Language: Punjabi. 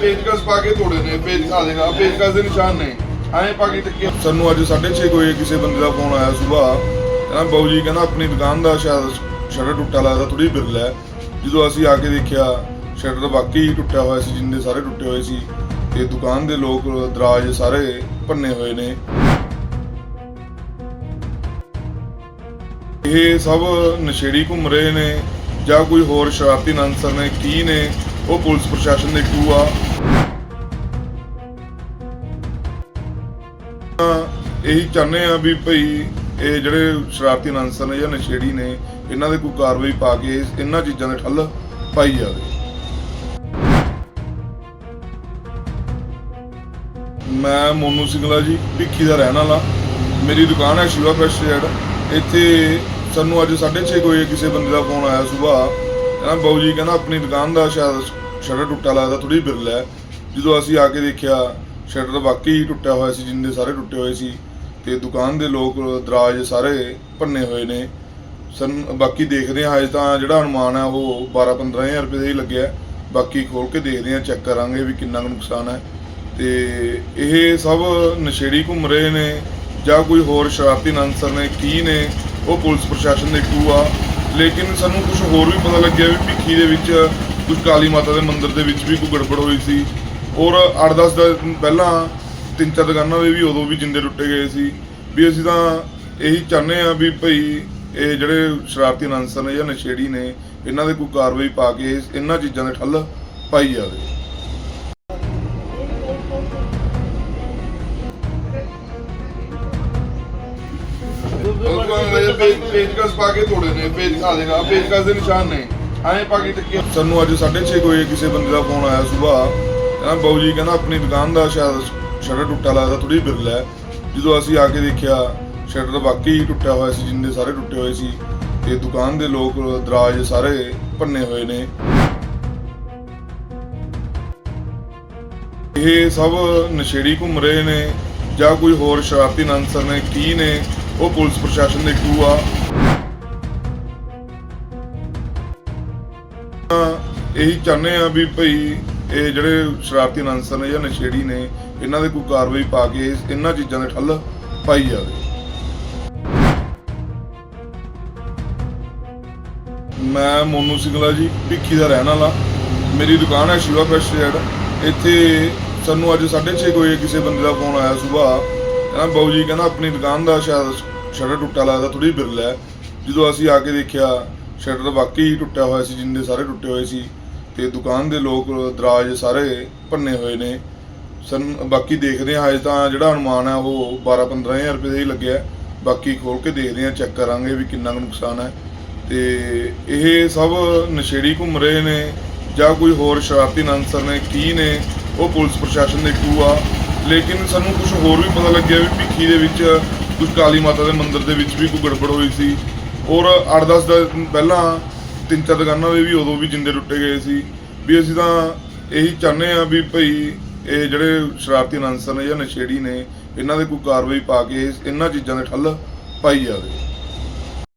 ਪੇਜਕਸ ਪਾ ਕੇ ਤੋੜੇ ਨੇ, ਪੇਜ ਖਾ ਦੇਗਾ ਪੇਜਕਸ ਦੇ ਨਿਸ਼ਾਨ ਨੇ। ਐਂ ਪਾ ਕੇ ਟੱਕੇ ਸਾਨੂੰ ਅੱਜ 6:30 ਵਜੇ ਕਿਸੇ ਬੰਦੇ ਦਾ ਫੋਨ ਆਇਆ ਸਵੇਰ। ਕਹਿੰਦਾ, ਬਾਊ ਜੀ, ਕਹਿੰਦਾ, ਆਪਣੀ ਦੁਕਾਨ ਦਾ ਸ਼ਾਇਦ ਸ਼ਟਰ ਟੁੱਟਾ ਲੱਗਦਾ ਥੋੜੀ ਬਿਰਲਾ ਹੈ। ਜਦੋਂ ਅਸੀਂ ਆ ਕੇ ਦੇਖਿਆ, ਸ਼ਟਰ ਵਾਕਈ ਟੁੱਟਿਆ ਹੋਇਆ ਸੀ, ਜਿੰਨੇ ਸਾਰੇ ਟੁੱਟੇ ਹੋਏ ਸੀ। ਤੇ ਦੁਕਾਨ ਦੇ ਲੋਕ, ਦਰਾਜ ਸਾਰੇ ਭੰਨੇ ਹੋਏ ਨੇ। ਇਹ ਸਭ ਨਸ਼ੇੜੀ ਘੁੰਮ ਰਹੇ ਨੇ ਜਾਂ ਕੋਈ ਹੋਰ ਸ਼ਰਾਰਤੀ ਅਨਸਰ ਨੇ, ਕੀ ਨੇ, ਉਹ ਪੁਲਿਸ ਪ੍ਰਸ਼ਾਸਨ ਦੇ ਟੂ ਆ। ਇਹੀ ਚਾਹੁੰਦੇ ਆ ਵੀ ਭਈ ਇਹ ਜਿਹੜੇ ਸ਼ਰਾਰਤੀ ਅਨਸਰ ਨੇ ਜਾਂ ਨਸ਼ੇੜੀ ਨੇ, ਇਹਨਾਂ ਦੇ ਕੋਈ ਕਾਰਵਾਈ ਪਾ ਕੇ ਇਹਨਾਂ ਚੀਜ਼ਾਂ ਦੇ ਠੱਲ ਪਾਈ ਜਾਵੇ। ਮੈਂ ਮੋਨੂ ਸਿੰਘਲਾ ਜੀ, ਭਿੱਖੀ ਦਾ ਰਹਿਣ ਵਾਲਾ। ਮੇਰੀ ਦੁਕਾਨ ਹੈ ਸ਼ਿਵਾ ਫਰੈਸ਼ ਇੱਥੇ ਸਾਨੂੰ ਅੱਜ 6:30 ਵਜੇ ਕਿਸੇ ਬੰਦੇ ਦਾ ਫੋਨ ਆਇਆ ਸਵੇਰ ਕਹਿੰਦਾ ਬਾਊ ਜੀ, ਕਹਿੰਦਾ ਆਪਣੀ ਦੁਕਾਨ ਦਾ ਸ਼ਾਇਦ ਸ਼ਟਰ ਟੁੱਟਾ ਲੱਗਦਾ ਥੋੜੀ ਬਿਰਲ ਹੈ। ਜਦੋਂ ਅਸੀਂ ਆ ਕੇ ਦੇਖਿਆ, ਸ਼ਟਰ ਵਾਕਈ ਟੁੱਟਿਆ ਹੋਇਆ ਸੀ ਜਿੰਦੇ ਸਾਰੇ ਟੁੱਟੇ ਹੋਏ ਸੀ। ਤੇ ਦੁਕਾਨ ਦੇ ਲੋਕ ਦਰਾਜ ਸਾਰੇ ਭੰਨੇ ਹੋਏ ਨੇ। ਸਨ, ਬਾਕੀ ਦੇਖਦੇ ਹਾਂ, ਹਜੇ ਤਾਂ ਜਿਹੜਾ ਅਨੁਮਾਨ ਹੈ, ਉਹ 12-15000 ਰੁਪਏ ਦਾ ਹੀ ਲੱਗਿਆ। ਬਾਕੀ ਖੋਲ ਕੇ ਦੇਖਦੇ ਹਾਂ, ਚੈੱਕ ਕਰਾਂਗੇ ਵੀ ਕਿੰਨਾ ਕੁ ਨੁਕਸਾਨ ਹੈ। ਤੇ ਇਹ ਸਭ ਨਸ਼ੇੜੀ ਘੁੰਮ ਰਹੇ ਨੇ, ਜਾਂ ਕੋਈ ਹੋਰ ਸ਼ਰਾਰਤੀ ਅਨਸਰ ਨੇ, ਕੀ ਨੇ ਉਹ ਪੁਲਿਸ ਪ੍ਰਸ਼ਾਸਨ ਦੇ ਟੂ ਆ। ਲੇਕਿਨ ਸਾਨੂੰ ਕੁਝ ਹੋਰ ਵੀ ਪਤਾ ਲੱਗਿਆ ਵੀ ਭਿੱਖੀ ਦੇ ਵਿੱਚ ਕੁਝ ਕਾਲੀ ਮਾਤਾ ਦੇ ਮੰਦਿਰ ਦੇ ਵਿੱਚ ਵੀ ਕੋਈ ਗੜਬੜ ਹੋਈ ਸੀ। ਔਰ 8-10 ਦਿਨ ਪਹਿਲਾਂ ਤਿੰਨ ਚਾਰ ਦੁਕਾਨਾਂ ਦੇ ਵੀ ਉਦੋਂ ਵੀ ਜਿੰਦੇ ਟੁੱਟੇ ਗਏ ਸੀ। ਵੀ ਅਸੀਂ ਤਾਂ ਇਹੀ ਚਾਹੁੰਦੇ ਆ ਵੀ ਭਈ ਇਹ ਜਿਹੜੇ ਸ਼ਰਾਰਤੀ ਅਨਸਰ ਨੇ ਜਾਂ ਨਸ਼ੇੜੀ ਨੇ, ਇਹਨਾਂ ਦੇ ਕੋਈ ਕਾਰਵਾਈ ਪਾ ਕੇ ਇਹਨਾਂ ਚੀਜ਼ਾਂ ਦੇ ਠੱਲ ਪਾਈ ਜਾਵੇ। ਪੇਜਕਸ ਪਾ ਕੇ ਤੋੜੇ ਨੇ ਪੇਜ ਖਾ ਦੇਗਾ ਪੇਜਕਸ ਦੇ ਨਿਸ਼ਾਨ ਨੇ। ਐਂ ਪਾ ਕੇ ਟੱਕੇ ਸਾਨੂੰ ਅੱਜ 6:30 ਵਜੇ ਕਿਸੇ ਬੰਦੇ ਦਾ ਫੋਨ ਆਇਆ ਸਵੇਰ। ਕਹਿੰਦਾ, ਬਾਊ ਜੀ, ਕਹਿੰਦਾ, ਆਪਣੀ ਦੁਕਾਨ ਦਾ ਸ਼ਾਇਦ ਸ਼ਟਰ ਟੁੱਟਾ ਲੱਗਦਾ ਥੋੜੀ ਬਿਰਲਾ ਜਦੋਂ ਅਸੀਂ ਆ ਕੇ ਦੇਖਿਆ, ਸ਼ਟਰ ਵਾਕਈ ਟੁੱਟਿਆ ਹੋਇਆ ਸੀ ਜਿੰਦੇ ਸਾਰੇ ਟੁੱਟੇ ਹੋਏ ਸੀ। ਤੇ ਦੁਕਾਨ ਦੇ ਲੋਕ, ਦਰਾਜ ਸਾਰੇ ਭੰਨੇ ਹੋਏ ਨੇ। ਇਹ ਸਭ ਨਸ਼ੇੜੀ ਘੁੰਮ ਰਹੇ ਨੇ, ਜਾਂ ਕੋਈ ਹੋਰ ਸ਼ਰਾਰਤੀ ਅਨਸਰ ਨੇ, ਕੀ ਨੇ? ਉਹ ਪੁਲਿਸ ਪ੍ਰਸ਼ਾਸਨ ਦੇ ਟੂ ਆ। ਇਹੀ ਚਾਹੁੰਦੇ ਆ ਵੀ ਭਈ ਇਹ ਜਿਹੜੇ ਸ਼ਰਾਰਤੀ ਅਨਸਰ ਨੇ ਜਾਂ ਨਸ਼ੇੜੀ ਨੇ, ਇਹਨਾਂ ਦੇ ਕੋਈ ਕਾਰਵਾਈ ਪਾ ਕੇ ਇਹਨਾਂ ਚੀਜ਼ਾਂ ਦੇ ਠੱਲ ਪਾਈ ਜਾਵੇ। ਮੈਂ ਮੋਨੂ ਸਿੰਘਲਾ ਜੀ, ਭਿੱਖੀ ਦਾ ਰਹਿਣ ਵਾਲਾ। ਮੇਰੀ ਦੁਕਾਨ ਹੈ ਸ਼ਿਵਾ ਫਰੈਸ਼ ਇੱਥੇ ਸਾਨੂੰ ਅੱਜ 6:30 ਵਜੇ ਕਿਸੇ ਬੰਦੇ ਦਾ ਫੋਨ ਆਇਆ ਸਵੇਰ ਕਹਿੰਦਾ ਬਾਊ ਜੀ, ਕਹਿੰਦਾ, ਆਪਣੀ ਦੁਕਾਨ ਦਾ ਸ਼ਾਇਦ ਸ਼ਟਰ ਟੁੱਟਾ ਲੱਗਦਾ ਥੋੜੀ ਬਿਰਲਾ ਹੈ। ਜਦੋਂ ਅਸੀਂ ਆ ਕੇ ਦੇਖਿਆ, ਸ਼ਟਰ ਵਾਕਈ ਟੁੱਟਿਆ ਹੋਇਆ ਸੀ ਜਿੰਦੇ ਸਾਰੇ ਟੁੱਟੇ ਹੋਏ ਸੀ। ਤੇ ਦੁਕਾਨ ਦੇ ਲੋਕ, ਦਰਾਜ ਸਾਰੇ ਭੰਨੇ ਹੋਏ ਨੇ। ਸਨ, ਬਾਕੀ ਦੇਖਦੇ ਹਾਂ, ਹਜੇ ਤਾਂ ਜਿਹੜਾ ਅਨੁਮਾਨ ਹੈ, ਉਹ 12-15000 ਰੁਪਏ ਦਾ ਹੀ ਲੱਗਿਆ ਬਾਕੀ ਖੋਲ ਕੇ ਦੇਖਦੇ ਹਾਂ, ਚੈੱਕ ਕਰਾਂਗੇ ਵੀ ਕਿੰਨਾ ਕੁ ਨੁਕਸਾਨ ਹੈ। ਤੇ ਇਹ ਸਭ ਨਸ਼ੇੜੀ ਘੁੰਮ ਰਹੇ ਨੇ, ਜਾਂ ਕੋਈ ਹੋਰ ਸ਼ਰਾਰਤੀ ਅਨਸਰ ਨੇ, ਕੀ ਨੇ, ਉਹ ਪੁਲਿਸ ਪ੍ਰਸ਼ਾਸਨ ਦੇ ਟੂ ਆ। ਲੇਕਿਨ ਸਾਨੂੰ ਕੁਝ ਹੋਰ ਵੀ ਪਤਾ ਲੱਗਿਆ ਵੀ ਭਿੱਖੀ ਦੇ ਵਿੱਚ ਕੁਝ ਕਾਲੀ ਮਾਤਾ ਦੇ ਮੰਦਿਰ ਦੇ ਵਿੱਚ ਵੀ ਕੋਈ ਗੜਬੜ ਹੋਈ ਸੀ। ਔਰ 8-10 ਦਿਨ ਪਹਿਲਾਂ ਤਿੰਨ ਚਾਰ ਦੁਕਾਨਾਂ ਦੇ ਵੀ ਉਦੋਂ ਵੀ ਜਿੰਦੇ ਟੁੱਟੇ ਗਏ ਸੀ। ਵੀ ਅਸੀਂ ਤਾਂ ਇਹੀ ਚਾਹੁੰਦੇ ਆ ਵੀ ਭਈ ਇਹ ਜਿਹੜੇ ਸ਼ਰਾਰਤੀ ਅਨਸਰ ਨੇ ਜਾਂ ਨਸ਼ੇੜੀ ਨੇ, ਇਹਨਾਂ ਦੇ ਕੋਈ ਕਾਰਵਾਈ ਪਾ ਕੇ ਇਹਨਾਂ ਚੀਜ਼ਾਂ ਦੇ ਠੱਲ ਪਾਈ ਜਾਵੇ।